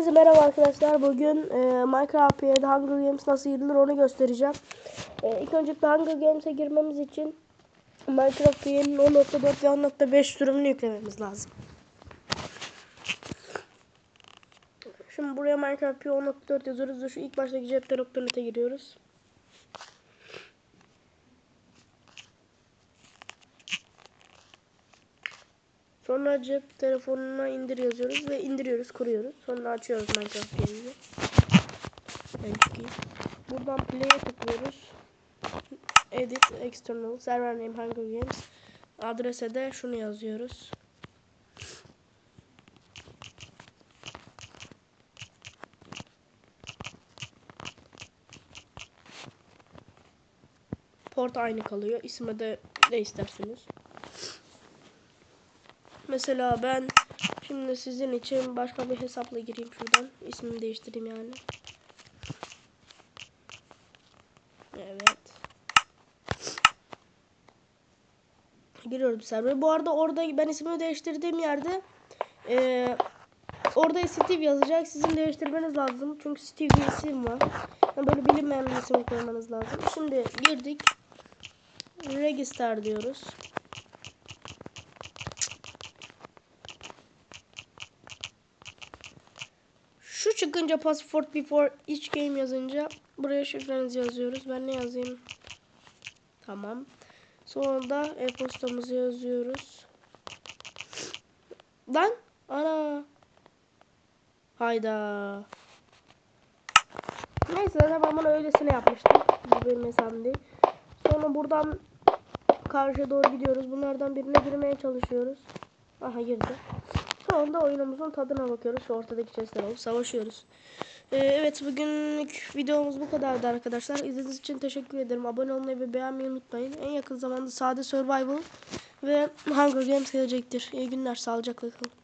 Herkese merhaba arkadaşlar. Bugün e, Minecraft PA'de Hunger Games nasıl girilir onu göstereceğim. E, ilk önce Hunger Games'e girmemiz için Minecraft PA'nin 10.4 ve 10.5 sürümünü yüklememiz lazım. Şimdi buraya Minecraft PA 10.4 yazıyoruz şu ilk baştaki cepte.net'e giriyoruz. Sonra cep telefonuna indir yazıyoruz ve indiriyoruz, kuruyoruz. Sonra açıyoruz Minecraft. Ben çıkayım. Buradan play'e tıklıyoruz. Edit external server name Hunger Games. Adrese de şunu yazıyoruz. Port aynı kalıyor. İsme de ne isterseniz. Mesela ben şimdi sizin için başka bir hesapla gireyim şuradan. İsmimi değiştireyim yani. Evet. Giriyoruz server. Bu arada orada ben ismimi değiştirdiğim yerde eee orada Steve yazacak. Sizin değiştirmeniz lazım. Çünkü Steve bir isim var. Yani böyle bilinmeyen bir isim koymanız lazım. Şimdi girdik. Register diyoruz. Şu çıkınca passport before each game yazınca buraya şifrenizi yazıyoruz. Ben ne yazayım? Tamam. Sonra da e-postamızı yazıyoruz. Lan ana. Hayda. Neyse zaten ben bunu öylesine yapmıştım. Bu benim hesabım değil. Sonra buradan karşıya doğru gidiyoruz. Bunlardan birine girmeye çalışıyoruz. Aha girdi. Sonra da oyunumuzun tadına bakıyoruz. Şu ortadaki chestler alıp savaşıyoruz. Ee, evet bugünlük videomuz bu kadardı arkadaşlar. İzlediğiniz için teşekkür ederim. Abone olmayı ve beğenmeyi unutmayın. En yakın zamanda sade survival ve Hunger Games gelecektir. İyi günler. Sağlıcakla kalın.